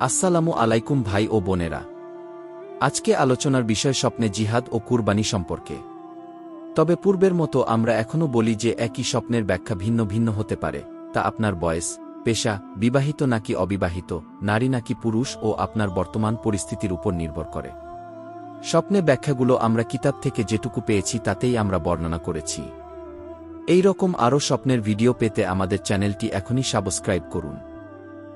আসসালামু আলাইকুম ভাই ও বোনেরা। আজকে আলোচনার বিষয় স্বপ্নে জিহাদ ও কুরবানি সম্পর্কে। তবে পূর্বের মতো আমরা এখনও বলি যে একই স্বপ্নের ব্যাখ্যা ভিন্ন ভিন্ন হতে পারে, তা আপনার বয়স, পেশা, বিবাহিত নাকি অবিবাহিত, নারী নাকি পুরুষ ও আপনার বর্তমান পরিস্থিতির উপর নির্ভর করে। স্বপ্নে ব্যাখ্যাগুলো আমরা কিতাব থেকে যেটুকু পেয়েছি তাতেই আমরা বর্ণনা করেছি। এই রকম আরও স্বপ্নের ভিডিও পেতে আমাদের চ্যানেলটি এখনই সাবস্ক্রাইব করুন।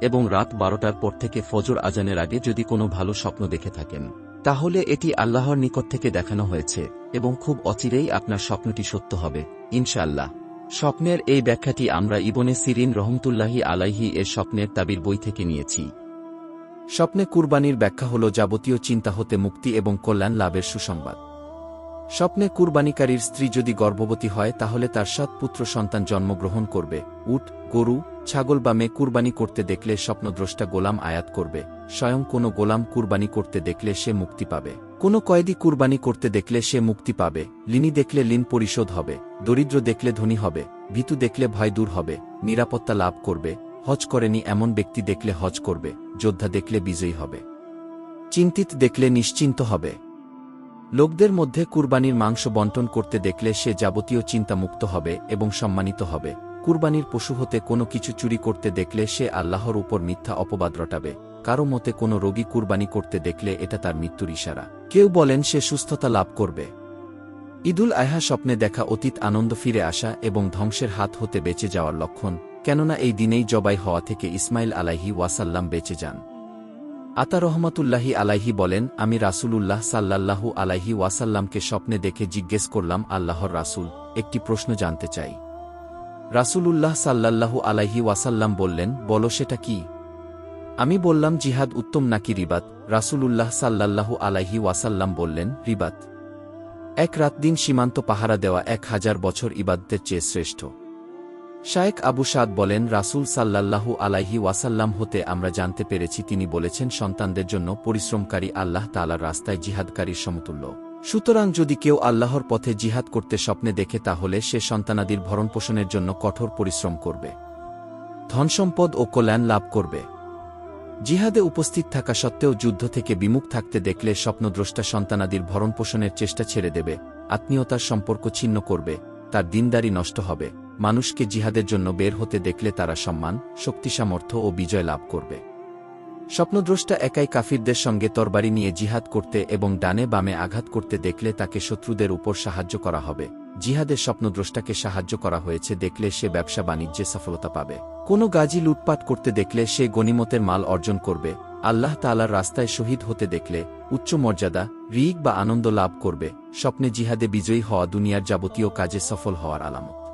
এবং রাত বারোটার পর থেকে ফজর আজানের আগে যদি কোনো ভালো স্বপ্ন দেখে থাকেন, তাহলে এটি আল্লাহর নিকট থেকে দেখানো হয়েছে, এবং খুব অচিরেই আপনার স্বপ্নটি সত্য হবে, ইনশাআল্লাহ। স্বপ্নের এই ব্যাখ্যাটি আমরা ইবনে সিরিন রহমতুল্লাহি আলাইহি এর স্বপ্নের তাবির বই থেকে নিয়েছি। স্বপ্নে কুরবানির ব্যাখ্যা হল যাবতীয় চিন্তা হতে মুক্তি এবং কল্যাণ লাভের সুসংবাদ। স্বপ্নে কুরবানিকারীর স্ত্রী যদি গর্ভবতী হয়, তাহলে তার সাত পুত্র সন্তান জন্মগ্রহণ করবে, উট, গরু ছাগল বা মেয়ে কুরবানি করতে দেখলে স্বপ্নদ্রষ্টা গোলাম আয়াত করবে। স্বয়ং কোনো গোলাম কুরবানি করতে দেখলে সে মুক্তি পাবে। কোনো কয়েদি কুরবানি করতে দেখলে সে মুক্তি পাবে। লিনি দেখলে লিন পরিশোধ হবে। দরিদ্র দেখলে ধনী হবে। ভীতু দেখলে ভয় দূর হবে। নিরাপত্তা লাভ করবে। হজ করেনি এমন ব্যক্তি দেখলে হজ করবে। যোদ্ধা দেখলে বিজয়ী হবে। চিন্তিত দেখলে নিশ্চিন্ত হবে। লোকদের মধ্যে কুরবানির মাংস বন্টন করতে দেখলে সে যাবতীয় চিন্তা মুক্ত হবে এবং সম্মানিত হবে। কুরবানির পশু হতে কোনো কিছু চুরি করতে দেখলে সে আল্লাহর উপর মিথ্যা অপবাদ রটাবে। কারও মতে কোনো রোগী কুরবানি করতে দেখলে এটা তার মৃত্যুর ইশারা। কেউ বলেন সে সুস্থতা লাভ করবে। ঈদুল আয়হা স্বপ্নে দেখা অতীত আনন্দ ফিরে আসা এবং ধ্বংসের হাত হতে বেঁচে যাওয়ার লক্ষণ, কেননা এই দিনেই জবাই হওয়া থেকে ইসমাইল আলাহি ওয়াসাল্লাম বেঁচে যান। আতা রহমতুল্লাহি আলাইহি বলেন, আমি রাসূলুল্লাহ সাল্লাল্লাহু আলাইহি ওয়াসাল্লামকে স্বপ্নে দেখে জিজ্ঞেস করলাম, আল্লাহর রাসূল, একটি প্রশ্ন জানতে চাই। রাসূলুল্লাহ সাল্লাল্লাহু আলাইহি ওয়াসাল্লাম বললেন, বলো সেটা কি? আমি বললাম, জিহাদ উত্তম নাকি রিবাত? রাসূলুল্লাহ সাল্লাল্লাহু আলাইহি ওয়াসাল্লাম বললেন, রিবাত। এক রাত দিন সীমান্ত পাহারা দেওয়া এক হাজার বছর ইবাদতের চেয়ে শ্রেষ্ঠ। শায়েক আবু সাদ বলেন, রাসূল সাল্লাল্লাহু আলাইহি ওয়াসাল্লাম হতে আমরা জানতে পেরেছি, তিনি বলেছেন, সন্তানদের জন্য পরিশ্রমকারী আল্লাহ তালার রাস্তায় জিহাদকারীর সমতুল্য। সুতরাং যদি কেউ আল্লাহর পথে জিহাদ করতে স্বপ্নে দেখে, তাহলে সে সন্তানাদির ভরণপোষণের জন্য কঠোর পরিশ্রম করবে। ধনসম্পদ ও কল্যাণ লাভ করবে। জিহাদে উপস্থিত থাকা সত্ত্বেও যুদ্ধ থেকে বিমুখ থাকতে দেখলে স্বপ্নদ্রষ্টা সন্তানাদির ভরণপোষণের চেষ্টা ছেড়ে দেবে, আত্মীয়তার সম্পর্ক ছিন্ন করবে, তার দিনদারি নষ্ট হবে। মানুষকে জিহাদের জন্য বের হতে দেখলে তারা সম্মান, শক্তি সামর্থ্য ও বিজয় লাভ করবে। স্বপ্নদ্রষ্টা একাই কাফিরদের সঙ্গে তরবারি নিয়ে জিহাদ করতে এবং ডানে বামে আঘাত করতে দেখলে তাকে শত্রুদের উপর সাহায্য করা হবে। জিহাদের স্বপ্নদ্রষ্টাকে সাহায্য করা হয়েছে দেখলে সে ব্যবসা বাণিজ্যে সফলতা পাবে। কোনো গাজী লুটপাট করতে দেখলে সে গনিমতের মাল অর্জন করবে। আল্লাহ তালার রাস্তায় শহীদ হতে দেখলে উচ্চ মর্যাদা, রিগ বা আনন্দ লাভ করবে। স্বপ্নে জিহাদে বিজয়ী হওয়া দুনিয়ার যাবতীয় কাজে সফল হওয়ার আলামত।